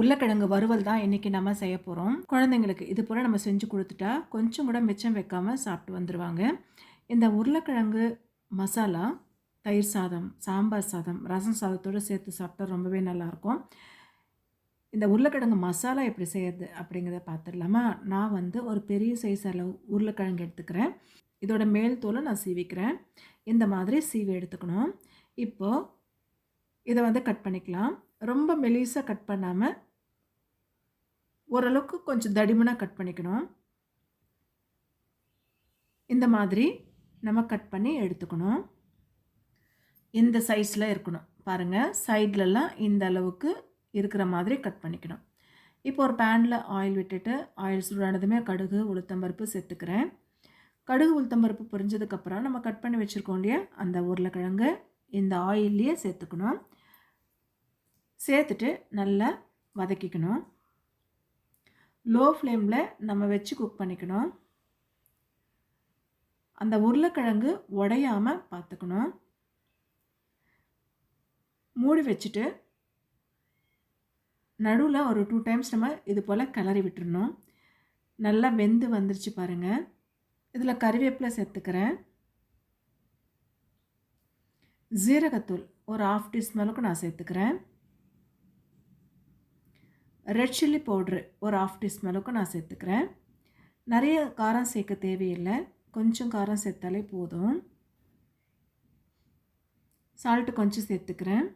உருளைக்கிழங்கு வறுவல் தான் இன்றைக்கி நம்ம செய்ய போகிறோம் குழந்தைங்களுக்கு இது போல் நம்ம செஞ்சு கொடுத்துட்டா கொஞ்சம் கூட மிச்சம் வைக்காமல் சாப்பிட்டு வந்துடுவாங்க இந்த உருளைக்கிழங்கு மசாலா தயிர் சாதம் சாம்பார் சாதம் ரசம் சாதத்தோடு சேர்த்து சாப்பிட்டா ரொம்பவே நல்லாயிருக்கும் இந்த உருளைக்கிழங்கு மசாலா எப்படி செய்யறது அப்படிங்கிறத பார்த்துடலாமா நான் வந்து ஒரு பெரிய சைஸ் அளவு உருளைக்கிழங்கு எடுத்துக்கிறேன். இதோட மேல் தோலை நான் சீவிக்கிறேன். இந்த மாதிரி சீவி எடுத்துக்கணும். இப்போது இதை வந்து கட் பண்ணிக்கலாம். ரொம்ப மெலிசாக கட் பண்ணாமல் ஓரளவுக்கு கொஞ்சம் தடிமனாக கட் பண்ணிக்கணும். இந்த மாதிரி நம்ம கட் பண்ணி எடுத்துக்கணும். இந்த சைஸில் இருக்கணும். பாருங்கள் சைட்லலாம் இந்த அளவுக்கு இருக்கிற மாதிரி கட் பண்ணிக்கணும். இப்போ ஒரு பேனில் ஆயில் விட்டுட்டு ஆயில் சூடானதுமே கடுகு உளுத்தம்பருப்பு சேர்த்துக்கிறேன். கடுகு உளுத்தம்பருப்பு பொரிஞ்சதுக்கப்புறம் நம்ம கட் பண்ணி வச்சுருக்கோம் இல்லையா? அந்த உருளைக்கிழங்கு இந்த ஆயில்லையே சேர்த்துக்கணும். சேர்த்துட்டு நல்லா வதக்கிக்கணும். லோ ஃப்ளேமில் நம்ம வச்சு குக் பண்ணிக்கணும். அந்த உருளைக்கிழங்கு உடையாமல் பார்த்துக்கணும். மூடி வச்சுட்டு நடுவில் ஒரு டூ டைம்ஸ் நம்ம இது போல் கிளறி விட்டுருணும் நல்லா வெந்து வந்துருச்சு பாருங்கள் இதில் கறிவேப்பிலை சேர்த்துக்கிறேன். ஜீரகத்தூள் ஒரு ஆஃப் டீஸ்பூன் அளவுக்கு நான் சேர்த்துக்கிறேன். ரெட் சில்லி பவுட்ரு ஒரு ஆஃப் டீஸ்பூன் அளவுக்கு நான் சேர்த்துக்கிறேன். நிறைய காரம் சேர்க்க தேவையில்லை. கொஞ்சம் காரம் சேர்த்தாலே போதும். சால்ட்டு கொஞ்சம் சேர்த்துக்கிறேன்.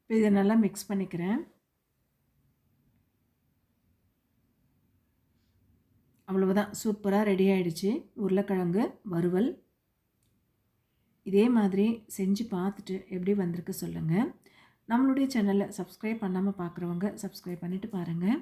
இப்போ இதை நல்லா மிக்ஸ் பண்ணிக்கிறேன். அவ்வளவுதான். சூப்பராக ரெடி ஆகிடுச்சு உருளைக்கிழங்கு வறுவல். இதே மாதிரி செஞ்சு பார்த்துட்டு எப்படி வந்திருக்கு சொல்லுங்கள் நம்மளுடைய சேனலை சப்ஸ்கிரைப் பண்ணாமல் பார்க்குறவங்க சப்ஸ்கிரைப் பண்ணிவிட்டு பாருங்கள்